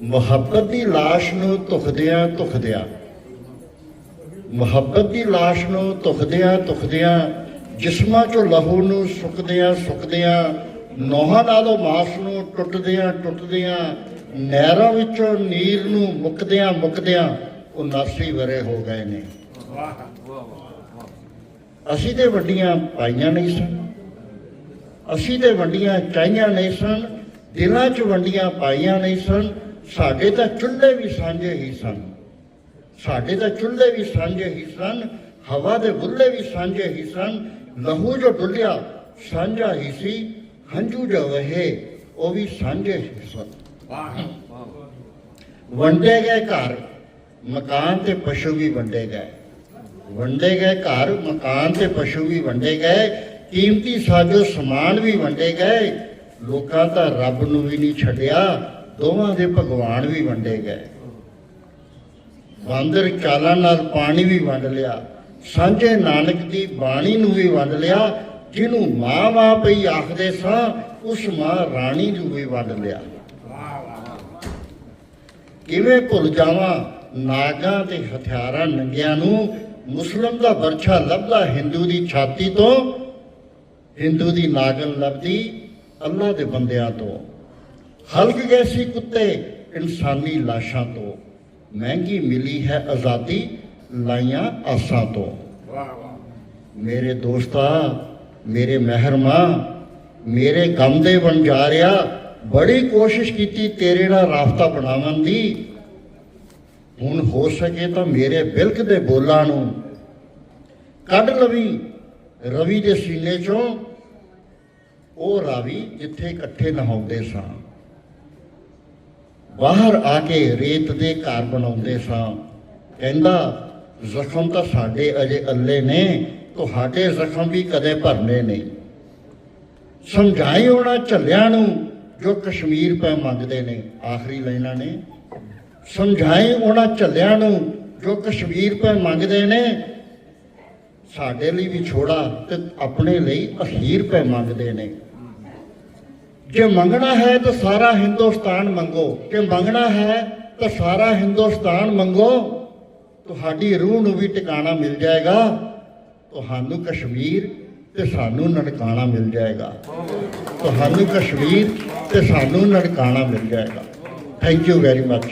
ਮੁਹੱਬਤ ਦੀ ਲਾਸ਼ ਨੂੰ ਧੁਖਦਿਆਂ ਧੁਖਦਿਆਂ, ਮੁਹੱਬਤ ਦੀ ਲਾਸ਼ ਨੂੰ ਧੁਖਦਿਆਂ ਧੁਖਦਿਆਂ, ਜਿਸਮਾਂ ਚੋਂ ਲਹੂ ਨੂੰ ਸੁੱਕਦਿਆਂ ਸੁੱਕਦਿਆਂ, ਨੋਹਾਂ ਨਾਲੋਂ ਮਾਸ ਨੂੰ ਟੁੱਟਦਿਆਂ ਟੁੱਟਦਿਆਂ, ਨਹਿਰਾਂ ਵਿੱਚੋਂ ਨੀਰ ਨੂੰ ਮੁੱਕਦਿਆਂ ਮੁੱਕਦਿਆਂ 79 ਵਰੇ ਹੋ ਗਏ ਨੇ। ਅਸੀਂ ਤੇ ਵੱਡੀਆਂ ਪਾਈਆਂ ਨਹੀਂ ਸਨ। ਅਸੀਂ ਤੇ ਵੰਡੀਆਂ ਚਾਹੀਆਂ ਨਹੀਂ ਸਨ। ਦਿਲਾਂ 'ਚ ਵੰਡੀਆਂ ਪਾਈਆਂ ਨਹੀਂ ਸਨ। ਸਾਡੇ ਤਾਂ ਚੁੱਲ੍ਹੇ ਵੀ ਸਾਂਝੇ ਹੀ ਸਨ ਸਾਡੇ ਤਾਂ ਚੁੱਲ੍ਹੇ ਵੀ ਸਾਂਝੇ ਹੀ ਸਨ ਹਵਾ ਦੇ ਬੁੱਲੇ ਵੀ ਸਾਂਝੇ ਹੀ ਸਨ ਲਹੂ ਜੋ ਡੁੱਲਿਆ ਸਾਂਝਾ ਹੀ ਸੀ ਹੰਝੂ ਜੋ ਵਹੇ ਉਹ ਵੀ ਸਾਂਝੇ ਹੀ ਸਨ ਵੰਡੇ ਗਏ ਘਰ ਮਕਾਨ ਤੇ ਪਸ਼ੂ ਵੀ ਵੰਡੇ ਗਏ ਵੰਡੇ ਗਏ ਘਰ ਮਕਾਨ ਤੇ ਪਸ਼ੂ ਵੀ ਵੰਡੇ ਗਏ ਕੀਮਤੀ ਸਾਜੋ ਸਮਾਨ ਵੀ ਵੰਡੇ ਗਏ ਲੋਕਾਂ ਤਾਂ ਰੱਬ ਨੂੰ ਵੀ ਨਹੀਂ ਛੱਡਿਆ ਦੋਵਾਂ ਦੇ ਭਗਵਾਨ ਵੀ ਵੰਡੇ ਗਏ। ਬਾਂਦਰ ਚਾਲਾਂ ਨਾਲ ਪਾਣੀ ਵੀ ਵੰਡ ਲਿਆ। ਸਾਂਝੇ ਨਾਨਕ ਦੀ ਬਾਣੀ ਨੂੰ ਵੀ ਵੰਡ ਲਿਆ। ਜਿਹਨੂੰ ਮਾਂ ਬਾਪ ਹੀ ਆਖਦੇ ਸਾਂ, ਉਸ ਮਾਂ ਰਾਣੀ ਨੂੰ ਵੀ ਵੰਡ ਲਿਆ। ਕਿਵੇਂ ਭੁੱਲ ਜਾਵਾਂ? ਨਾਗਾਂ ਤੇ ਹਥਿਆਰਾਂ ਨੰਗਿਆਂ ਨੂੰ ਮੁਸਲਮ ਦਾ ਵਰਛਾ ਲੱਭਦਾ ਹਿੰਦੂ ਦੀ ਛਾਤੀ ਤੋਂ, ਹਿੰਦੂ ਦੀ ਨਾਗਨ ਲੱਭਦੀ ਅੱਲਾ ਦੇ ਬੰਦਿਆਂ ਤੋਂ। ਹਲਕ ਗਏ ਸੀ ਕੁੱਤੇ। ਇਨਸਾਨੀ ਲਾਸ਼ਾਂ ਤੋਂ। ਮਹਿੰਗੀ ਮਿਲੀ ਹੈ ਆਜ਼ਾਦੀ ਲਾਈਆਂ ਆਸਾਂ ਤੋਂ। ਮੇਰੇ ਦੋਸਤਾ ਮੇਰੇ ਮਹਿਰਮਾ ਮੇਰੇ ਗਮ ਦੇ ਬਣ ਜਾ ਰਿਹਾ ਬੜੀ ਕੋਸ਼ਿਸ਼ ਕੀਤੀ ਤੇਰੇ ਨਾਲ ਰਾਫਤਾ ਬਣਾਉਣ ਦੀ। ਹੁਣ ਹੋ ਸਕੇ ਤਾਂ ਮੇਰੇ ਬਿਲਕ ਦੇ ਬੋਲਾਂ ਨੂੰ ਕੱਢ ਲਵੀ। ਰਵੀ ਦੇ ਸੀਨੇ ਚੋਂ। ਉਹ ਰਾਵੀ ਜਿੱਥੇ ਇਕੱਠੇ ਨਹਾਉਂਦੇ ਸਾਂ। ਬਾਹਰ ਆ ਕੇ ਰੇਤ ਦੇ ਘਰ ਬਣਾਉਂਦੇ ਸਾਂ। ਕਹਿੰਦਾ, ਜ਼ਖਮ ਤਾਂ ਸਾਡੇ ਅਜੇ ਅੱਲੇ ਨੇ, ਤੁਹਾਡੇ ਜ਼ਖਮ ਵੀ ਕਦੇ ਭਰਨੇ ਨਹੀਂ। ਸਮਝਾਈ ਉਹਨਾਂ ਝੱਲਿਆਂ ਨੂੰ ਜੋ ਕਸ਼ਮੀਰ ਪੈ ਮੰਗਦੇ ਨੇ, ਆਖਰੀ ਲਾਈਨਾਂ ਨੇ। ਸਮਝਾਈ ਉਹਨਾਂ ਝੱਲਿਆਂ ਨੂੰ ਜੋ ਕਸ਼ਮੀਰ ਪੈ ਮੰਗਦੇ ਨੇ, ਸਾਡੇ ਲਈ ਵੀ ਛੋੜਾ ਤੇ ਆਪਣੇ ਲਈ ਅਖੀਰ ਪੈ ਮੰਗਦੇ ਨੇ। ਜੇ ਮੰਗਣਾ ਹੈ ਤਾਂ ਸਾਰਾ ਹਿੰਦੁਸਤਾਨ ਮੰਗੋ। ਜੇ ਮੰਗਣਾ ਹੈ ਤਾਂ ਸਾਰਾ ਹਿੰਦੁਸਤਾਨ ਮੰਗੋ। ਤੁਹਾਡੀ ਰੂਹ ਨੂੰ ਵੀ ਟਿਕਾਣਾ ਮਿਲ ਜਾਏਗਾ। ਤੁਹਾਨੂੰ ਕਸ਼ਮੀਰ ਤੇ ਸਾਨੂੰ ਨੜਕਾਣਾ ਮਿਲ ਜਾਏਗਾ। ਤੁਹਾਨੂੰ ਕਸ਼ਮੀਰ ਤੇ ਸਾਨੂੰ ਨੜਕਾਣਾ ਮਿਲ ਜਾਏਗਾ। Thank you very much